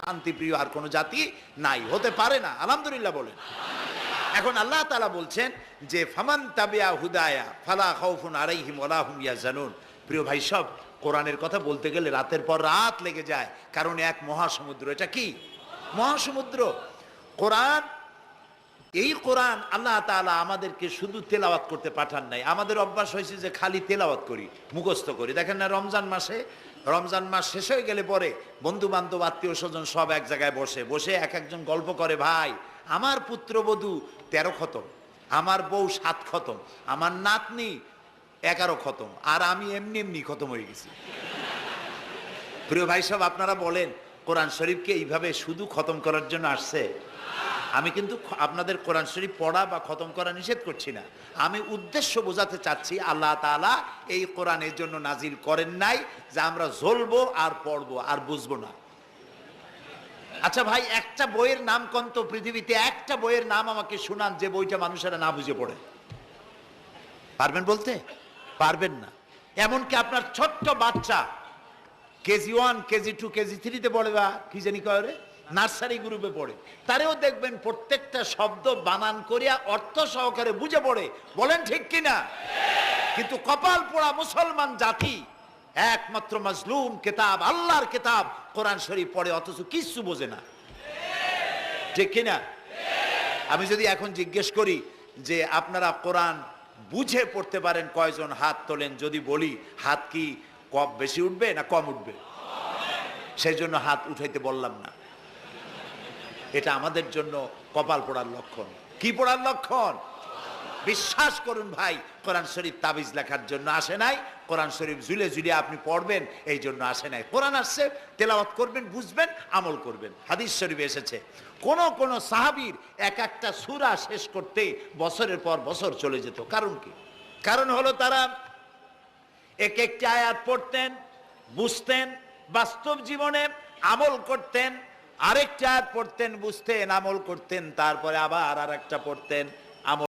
শান্তিপ্রিয় আর কোনো জাতি নাই, হতে পারে না। আলহামদুলিল্লাহ বলেন। এখন আল্লাহ তালা বলছেন যে, ফামান তাবিয়া হুদায়া ফালা খাউফুন আলাইহিম ওলা হুম ইয়াজানুন প্রিয় ভাই, সব কোরআনের কথা বলতে গেলে রাতের পর রাত লেগে যায়, কারণ এক মহাসমুদ্র। এটা কি? মহাসমুদ্র। কোরআন, এই কোরআন আল্লাহ তাআলা আমাদেরকে শুধু তেলাওয়াত করতে পাঠান নাই। আমাদের অভ্যাস হয়েছে যে, খালি তেলাওয়াত করি, মুখস্থ করি। দেখেন না, রমজান মাসে রমজান মাস শেষ হয়ে গেলে পরে বন্ধু বান্ধব আত্মীয় স্বজন সব এক জায়গায় বসে বসে এক একজন গল্প করে, ভাই, আমার পুত্রবধূ তেরো খতম, আমার বউ সাত খতম, আমার নাতনি এগারো খতম, আর আমি এমনি এমনি খতম হয়ে গেছি। প্রিয় ভাই সব আপনারা বলেন, কোরআন শরীফকে এইভাবে শুধু খতম করার জন্য আসছে? আমি কিন্তু আপনাদের কোরআন শরীফ পড়া বা খতম করা নিষেধ করছি না। আমি উদ্দেশ্য বোঝাতে চাচ্ছি, আল্লাহ তাআলা এই কোরআনের জন্য নাজিল করেন নাই যে আমরা জ্বলবো আর পড়ব আর বুঝব না। আচ্ছা ভাই, একটা বইয়ের নাম কন্ত পৃথিবীতে একটা বইয়ের নাম আমাকে শুনান, যে বইটা মানুষেরা না বুঝে পড়ে। পারবেন বলতে? পারবেন না। এমনকি আপনার ছোট্ট বাচ্চা, KG one, KG two, KG থ্রিতে পড়ে বা কি জানি কয় নার্সারি গ্রুপে পড়ে। তারেও দেখবেন প্রত্যেকটা শব্দ বানান করিয়া অর্থ সহকারে বুঝে পড়ে। বলেন ঠিক কিনা? কিন্তু কপাল পোড়া মুসলমান জাতি, একমাত্র মাজলুম কেতাব, আল্লাহর কেতাব কোরআন শরীফ পড়ে, অথচ কিচ্ছু বোঝে না। ঠিক কিনা? আমি যদি এখন জিজ্ঞেস করি যে আপনারা কোরআন বুঝে পড়তে পারেন কয়জন হাত তোলেন, যদি বলি, হাত কি কম বেশি উঠবে না কম উঠবে? সেই জন্য হাত উঠাইতে বললাম না। এটা আমাদের জন্য কপাল পড়ার লক্ষণ। কি পড়ার লক্ষণ? বিশ্বাস করুন ভাই, কোরআন শরীফ তাবিজ লেখার জন্য আসে নাই। কোরআন শরীফ ঝুলে ঝুলে আপনি পড়বেন, এই জন্য আসে নাই। কোরআন আসছে, তেলাওয়াত করবেন, বুঝবেন, আমল করবেন। হাদিস শরীফে এসেছে, কোন কোন সাহাবীর এক একটা সূরা শেষ করতে বছরের পর বছর চলে যেত। কারণ কি? কারণ হলো তারা এক একটি আয়াত পড়তেন, বুঝতেন, বাস্তব জীবনে আমল করতেন আরেকটা পড়তেন বুঝতেন আমল করতেন তারপরে আবার আর একটা পড়তেন আমল